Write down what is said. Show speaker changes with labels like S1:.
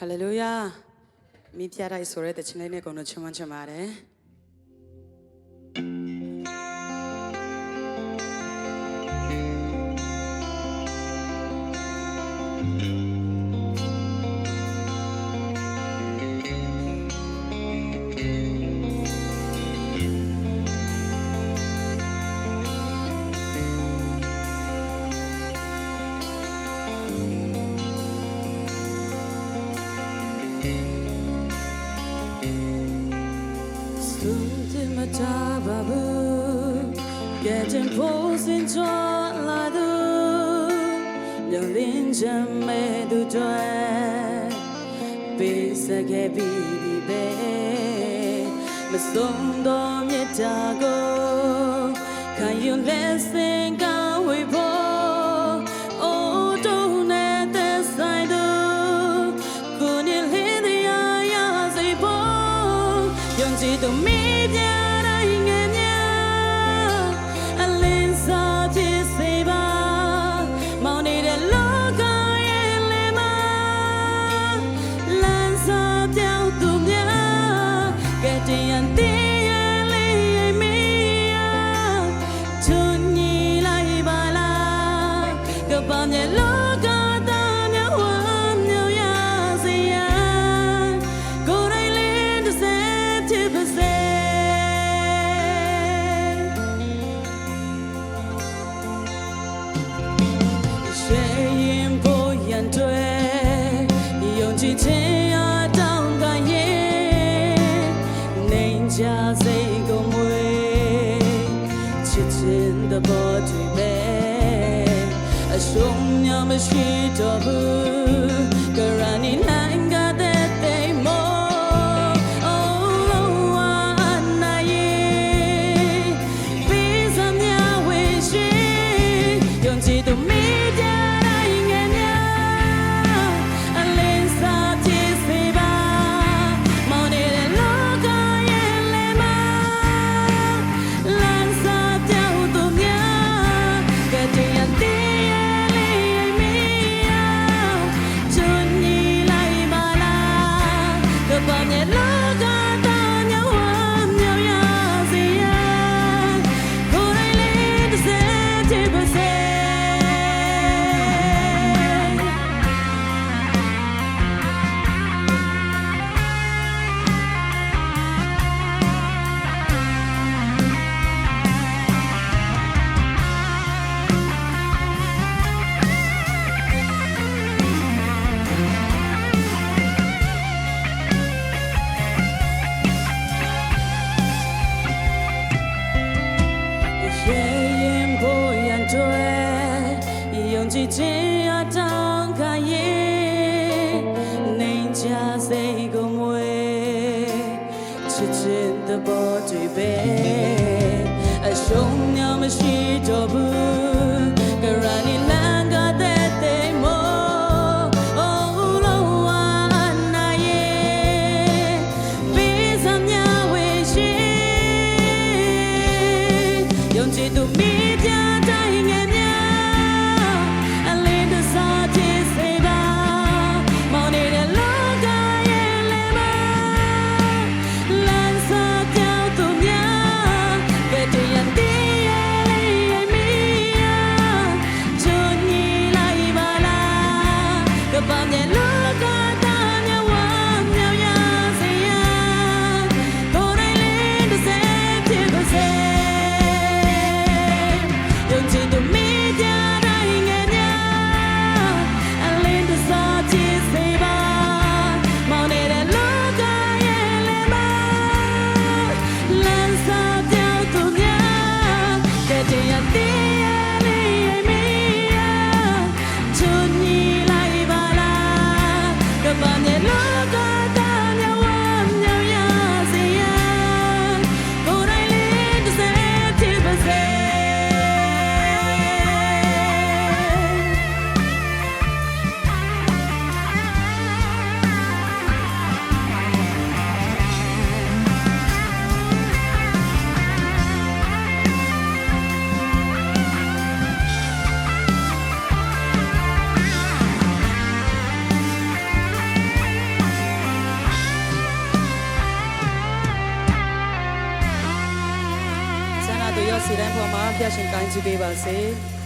S1: ဟာလေလုယာမိဖုရားတိုက်ဆိုရဲတဲ့ချင်းလေးနဲ့ကုန်တော့ချွန်းချွန်းပါတယ်။ Getting close in John Ladu 流连着每度转，比赛给比比杯，没送多面大过，看有 less than 高。 သူမေးပြတိုင်းငယ်များအလင်းစာဖြစ်စေပါမောင်နေတဲ့လောကရဲ့လယ်မှာလမ်းစာပြောင်းသူများကတည်းက ကြာစိတ်ကိုမွေချစ်ချင်းတဘောတွေပဲအရှုံးများမရှိတော့ဘူး 对，用尽天涯当卡耶，人家谁个美，痴痴
S2: 的不对白，爱兄娘们许多不。
S1: သူရောစီတိုင်းပေါ်မှာဖျက်ရှင်ကိုင်းကြည့်ပေးပါစေ။